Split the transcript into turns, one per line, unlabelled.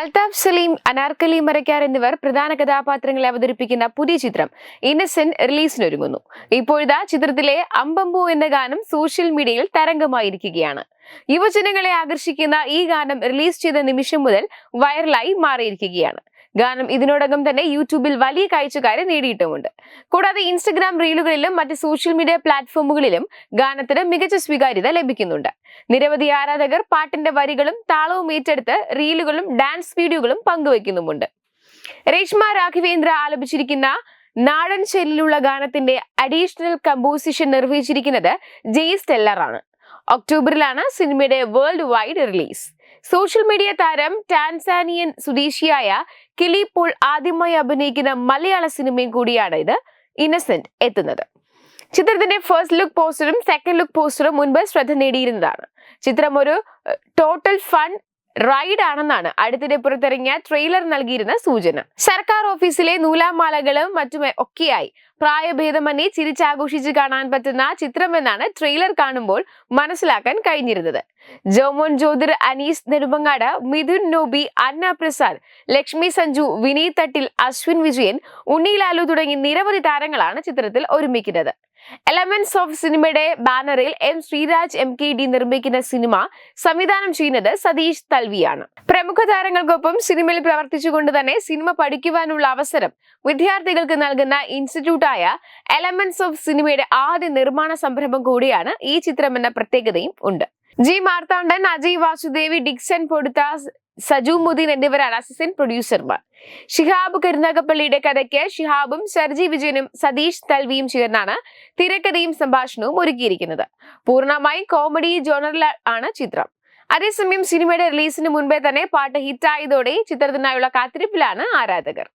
അൽതാഫ് സലീം അനാർക്കലി മരക്കാർ എന്നിവർ പ്രധാന കഥാപാത്രങ്ങളെ അവതരിപ്പിക്കുന്ന പുതിയ ചിത്രം ഇന്നസെന്റ് റിലീസിനൊരുങ്ങുന്നു. ഇപ്പോഴിതാ ചിത്രത്തിലെ അമ്പമ്പൂ എന്ന ഗാനം സോഷ്യൽ മീഡിയയിൽ തരംഗമായിരിക്കുകയാണ്. യുവജനങ്ങളെ ആകർഷിക്കുന്ന ഈ ഗാനം റിലീസ് ചെയ്ത നിമിഷം മുതൽ വൈറലായി മാറിയിരിക്കുകയാണ്. ഗാനം ഇതിനോടകം തന്നെ യൂട്യൂബിൽ വലിയ കാഴ്ചക്കാരെ നേടിയിട്ടുമുണ്ട്. കൂടാതെ ഇൻസ്റ്റഗ്രാം റീലുകളിലും മറ്റ് സോഷ്യൽ മീഡിയ പ്ലാറ്റ്ഫോമുകളിലും ഗാനത്തിന് മികച്ച സ്വീകാര്യത ലഭിക്കുന്നുണ്ട്. നിരവധി ആരാധകർ പാട്ടിന്റെ വരികളും താളവും ഏറ്റെടുത്ത് റീലുകളും ഡാൻസ് വീഡിയോകളും പങ്കുവയ്ക്കുന്നുമുണ്ട് രേഷ്മ രാഘവേന്ദ്ര ആലപിച്ചിരിക്കുന്ന നാടൻ ശൈലിയിലുള്ള ഗാനത്തിന്റെ അഡീഷണൽ കമ്പോസിഷൻ നിർവഹിച്ചിരിക്കുന്നത് ജെയ്സ് ടെല്ലറാണ് ഒക്ടോബറിലാണ് സിനിമയുടെ world wide release. Social media താരം ടാൻസാനിയൻ സ്വദേശിയായ കിലി പോൾ ആദ്യമായി അഭിനയിക്കുന്ന മലയാള സിനിമയും കൂടിയാണ് ഇത് ഇന്നസെന്റ് എത്തുന്നത്. ചിത്രത്തിന്റെ ഫസ്റ്റ് ലുക്ക് പോസ്റ്ററും സെക്കൻഡ് ലുക്ക് പോസ്റ്ററും മുൻപ് ശ്രദ്ധ നേടിയിരുന്നതാണ്. ചിത്രം ഒരു ടോട്ടൽ ഫൺ റൈഡ് ആണെന്നാണ് അടുത്തിടെ പുറത്തിറങ്ങിയ ട്രെയിലർ നൽകിയിരുന്ന സൂചന. സർക്കാർ ഓഫീസിലെ നൂലാമാലകളും മറ്റും ഒക്കെയായി. പ്രായഭേദമന്യേ ചിരിച്ചാഘോഷിച്ച് കാണാൻ പറ്റുന്ന ചിത്രമെന്നാണ് ട്രെയിലർ കാണുമ്പോൾ മനസ്സിലാക്കാൻ കഴിഞ്ഞിരുന്നത്. ജോമോൻ ജ്യോതിർ അനീസ് നെടുമങ്ങാട് മിഥുൻ നോബി അന്ന പ്രസാദ് ലക്ഷ്മി സഞ്ജു വിനീത് തട്ടിൽ അശ്വിൻ വിജയൻ ഉണ്ണി ലാലു തുടങ്ങി നിരവധി താരങ്ങളാണ് ചിത്രത്തിൽ ഒരുമിക്കുന്നത്. എലമെന്റ്സ് ഓഫ് സിനിമയുടെ ബാനറിൽ M Sreeraj M K D നിർമ്മിക്കുന്ന സിനിമ സംവിധാനം ചെയ്യുന്നത് സതീഷ് തൽവിയാണ്. പ്രമുഖ താരങ്ങൾക്കൊപ്പം സിനിമയിൽ പ്രവർത്തിച്ചുകൊണ്ട് തന്നെ സിനിമ പഠിക്കുവാനുള്ള അവസരം വിദ്യാർത്ഥികൾക്ക് നൽകുന്ന ഇൻസ്റ്റിറ്റ്യൂട്ടായ എലമെന്റ്സ് ഓഫ് സിനിമയുടെ ആദ്യ നിർമ്മാണ സംരംഭം കൂടിയാണ് ഈ ചിത്രം എന്ന പ്രത്യേകതയും ഉണ്ട്. ജി മാർത്താണ്ഡൻ അജയ് വാസുദേവി ഡിക്സൺ പൊടുത്ത സജു മുദീൻ എന്നിവരാണ് അസിസ്റ്റന്റ് പ്രൊഡ്യൂസർമാർ. ഷിഹാബ് കരുനാഗപ്പള്ളിയുടെ കഥയ്ക്ക് ഷിഹാബും സർജി വിജയനും സതീഷ് തൽവിയും ചേർന്നാണ് തിരക്കഥയും സംഭാഷണവും ഒരുക്കിയിരിക്കുന്നത്. പൂർണമായും കോമഡി ജോണറിൽ ആണ് ചിത്രം. അതേസമയം സിനിമയുടെ റിലീസിന് മുൻപേ തന്നെ പാട്ട് ഹിറ്റായതോടെ ചിത്രത്തിനായുള്ള കാത്തിരിപ്പിലാണ് ആരാധകർ.